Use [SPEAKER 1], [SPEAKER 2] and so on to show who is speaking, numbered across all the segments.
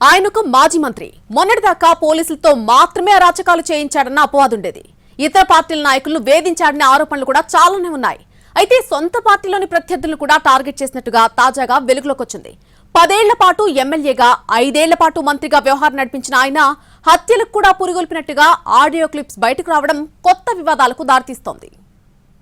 [SPEAKER 1] ఆయనకు మాజీ మంత్రి. మొన్నటిదాకా పోలీసులతో మాత్రమే అరాచకాలు చేయించాడన్న అపవాదుండేది ఇతర పార్టీల నాయకులను వేధించాడనే ఆరోపణలు కూడా చాలానే ఉన్నాయి. అయితే సొంత పార్టీలోని ప్రత్యర్థులను కూడా టార్గెట్ చేసినట్టుగా తాజాగా వెలుగులోకి వచ్చింది పదేళ్ళ పాటు ఎమ్మెల్యేగా ఐదేళ్ళ పాటు మంత్రిగా వ్యవహారం నడిపించిన ఆయన హత్యలకు కూడా పురిగొల్పినట్టుగా ఆడియో క్లిప్స్ బయటకు రావడం కొత్త వివాదాలకు దారితీస్తోంది.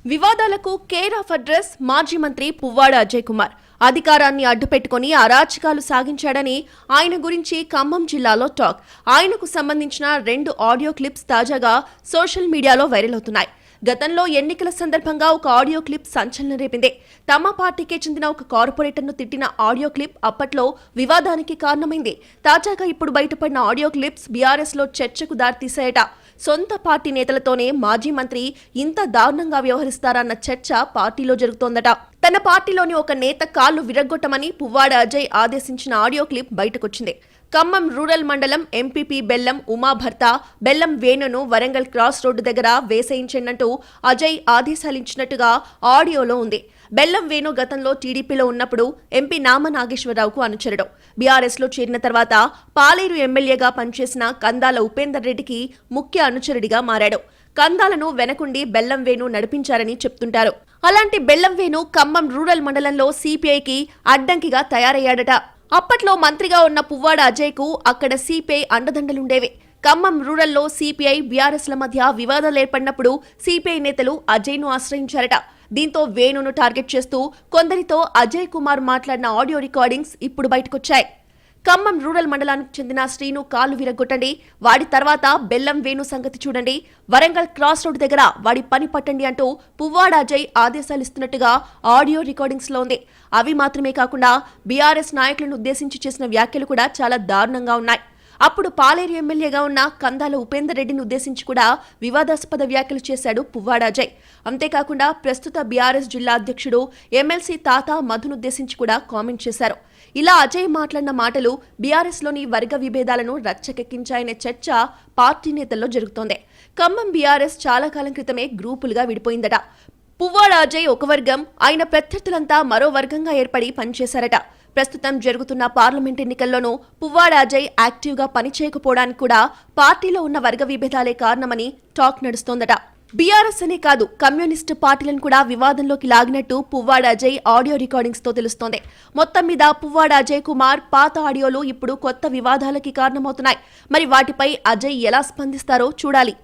[SPEAKER 2] వివాదాలకు కేర్ ఆఫ్ అడ్రస్ మాజీ మంత్రి పువ్వాడ అజయ్ కుమార్. అధికారాన్ని అడ్డుపెట్టుకుని అరాచకాలు సాగించాడని ఆయన గురించి ఖమ్మం జిల్లాలో టాక్. ఆయనకు సంబంధించిన రెండు ఆడియో క్లిప్స్ తాజాగా సోషల్ మీడియాలో వైరల్ అవుతున్నాయి. గతంలో ఎన్నికల సందర్భంగా ఒక ఆడియో క్లిప్ సంచలనం రేపింది. తమ పార్టీకే చెందిన ఒక కార్పొరేటర్ను తిట్టిన ఆడియో క్లిప్ అప్పట్లో వివాదానికి కారణమైంది. తాజాగా ఇప్పుడు బయటపడిన ఆడియో క్లిప్స్ బీఆర్ఎస్లో చర్చకు దారితీశాయట. సొంత పార్టీ నేతలతోనే మాజీ మంత్రి ఇంత దారుణంగా వ్యవహరిస్తారన్న చర్చ పార్టీలో జరుగుతోందట. తన పార్టీలోని ఒక నేత కాళ్ళు విరగ్గొట్టమని పువ్వాడ అజయ్ ఆదేశించిన ఆడియో క్లిప్ బయటకొచ్చింది. ఖమ్మం రూరల్ మండలం ఎంపీపీ బెల్లం ఉమా భర్త బెల్లం వేణును వరంగల్ క్రాస్ రోడ్డు దగ్గర వేసేయించండంటూ అజయ్ ఆదేశాలిచ్చినట్టుగా ఆడియోలో ఉంది. బెల్లం వేణు గతంలో టీడీపీలో ఉన్నప్పుడు ఎంపీ నామ నాగేశ్వరరావుకు అనుచరుడు. బీఆర్ఎస్లో చేరిన తర్వాత పాలేరు ఎమ్మెల్యేగా పనిచేసిన కందాల ఉపేందర్ రెడ్డికి ముఖ్య అనుచరుడిగా మారాడు. కందాలను వెనకుండి బెల్లం వేణు నడిపించారని చెప్తుంటారు. అలాంటి బెల్లం వేణు ఖమ్మం రూరల్ మండలంలో సిపిఐకి అడ్డంకిగా తయారయ్యాడట. అప్పట్లో మంత్రిగా ఉన్న పువ్వాడ అజయ్కు అక్కడ సిపిఐ అండదండలుండేవి. ఖమ్మం రూరల్లో సిపిఐ బీఆర్ఎస్ల మధ్య వివాదాలు ఏర్పడినప్పుడు సిపిఐ నేతలు అజయ్ను ఆశ్రయించారట. దీంతో వేణును టార్గెట్ చేస్తూ కొందరితో అజయ్ కుమార్ మాట్లాడిన ఆడియో రికార్డింగ్స్ ఇప్పుడు బయటకొచ్చాయి. ఖమ్మం రూరల్ మండలానికి చెందిన శ్రీను కాలు విరగొట్టండి వాడి తర్వాత బెల్లం వేణు సంగతి చూడండి. వరంగల్ క్రాస్ రోడ్ దగ్గర వాడి పని పట్టండి అంటూ పువ్వాడ అజయ్ ఆదేశాలు ఇస్తున్నట్టుగా ఆడియో రికార్డింగ్స్లో ఉంది. అవి మాత్రమే కాకుండా బీఆర్ఎస్ నాయకులను ఉద్దేశించి చేసిన వ్యాఖ్యలు కూడా చాలా దారుణంగా ఉన్నాయి. అప్పుడు పాలేరు ఎమ్మెల్యేగా ఉన్న కందాల ఉపేందర్ రెడ్డిని ఉద్దేశించి కూడా వివాదాస్పద వ్యాఖ్యలు చేశాడు పువ్వాడాజయ్ అంతేకాకుండా ప్రస్తుత బీఆర్ఎస్ జిల్లా అధ్యక్షుడు ఎమ్మెల్సీ తాత మధునుద్దేశించి కూడా కామెంట్ చేశారు. ఇలా అజయ్ మాట్లాడిన మాటలు బీఆర్ఎస్లోని వర్గ విభేదాలను రచ్చకెక్కించాయనే చర్చ పార్టీ నేతల్లో జరుగుతోంది. ఖమ్మం బీఆర్ఎస్ చాలా కాలం క్రితమే గ్రూపులుగా విడిపోయిందట. పువ్వాడ అజయ్ ఒక వర్గం ఆయన ప్రత్యర్థులంతా మరో వర్గంగా ఏర్పడి పనిచేశారట. ప్రస్తుతం జరుగుతున్న పార్లమెంట్ ఎన్నికల్లోనూ పువ్వాడ అజయ్ యాక్టివ్గా పనిచేయకపోవడానికి కూడా పార్టీలో ఉన్న వర్గ విభేదాలే కారణమని టాక్ నడుస్తోందట. బీఆర్ఎస్ అనే కాదు కమ్యూనిస్టు పార్టీలను కూడా వివాదంలోకి లాగినట్టు పువ్వాడ అజయ్ ఆడియో రికార్డింగ్స్తో తెలుస్తోంది. మొత్తం మీద పువ్వాడ అజయ్ కుమార్ పాత ఆడియోలు ఇప్పుడు కొత్త వివాదాలకి కారణమవుతున్నాయి. మరి వాటిపై అజయ్ ఎలా స్పందిస్తారో చూడాలి.